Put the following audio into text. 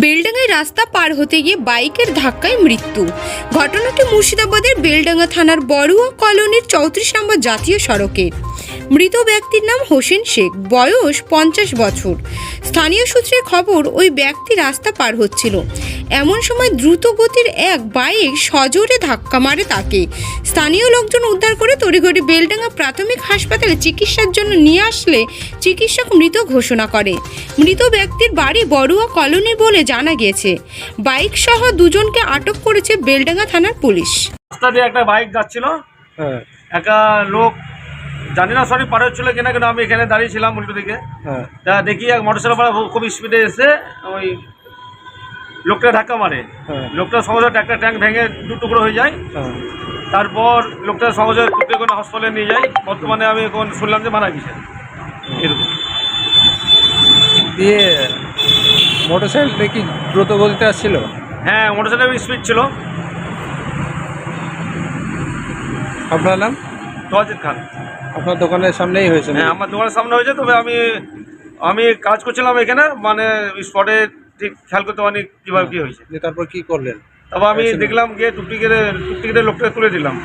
বেলডাঙ্গায় রাস্তা পার হতে গিয়ে বাইকের ধাক্কায় মৃত্যু। ঘটনাটি মুর্শিদাবাদের বেলডাঙ্গা থানার বড়ুয়া কলোনির চৌত্রিশ নম্বর জাতীয় সড়কে। মৃত ব্যক্তির নাম হোসেন শেখ, বয়স পঞ্চাশ বছর। স্থানীয় সূত্রে খবর, ওই ব্যক্তি রাস্তা পার হচ্ছিল। এমন সময় দ্রুত গতির এক বাইক সজোরে ধাক্কা মারে তাকে। স্থানীয় লোকজন উদ্ধার করে তড়িঘড়ি বেলডাঙ্গা প্রাথমিক হাসপাতালে চিকিৎসার জন্য নিয়ে আসলে চিকিৎসক মৃত ঘোষণা করে। মৃত ব্যক্তির বাড়ি বড়ুয়া কলোনি বলে জানা গিয়েছে। বাইক সহ দুজনকে আটক করেছে বেলডাঙ্গা থানার পুলিশ। রাস্তা দিয়ে একটা বাইক যাচ্ছিল। হ্যাঁ। একটা লোক জানি না সরি পার হচ্ছিল কিনা কিন্তু আমি এখানে দাঁড়িয়েছিলাম উল্টো দিকে। হ্যাঁ। তা দেখি এক মোটরসাইকেল খুব স্পিডে এসে ওই লোকটা ধাক্কা মারে। হ্যাঁ। লোকটা সহজে একটা ট্যাঙ্ক ভেঙে দু টুকরো হয়ে যায়। হ্যাঁ। তারপর লোকটা সহজে টুকরে করে হসপিটালে নিয়ে যায়। বর্তমানে আমি এখন শুনলাম যে মারা গেছে। এরকম। দিয়ে মোটর সাইকেলটা কি দ্রুত গতিতে আসছিল? হ্যাঁ মোটরসাইকেল স্পিড ছিল। আপনার নাম? তোয়াজিদ খান। আপনার দোকানের সামনেই হয়েছে হ্যাঁ আমার দোকানের সামনে হয়েছে তবে আমি আমি কাজ করছিলাম এখানে মানে স্পটে ঠিক খেয়াল করতে পারিনি কীভাবে কি হয়েছে। তারপর কি করলেন? তারপর আমি দেখলাম গিয়ে টুকটি কেটে টুকটি কেটে লোকটা তুলে দিলাম।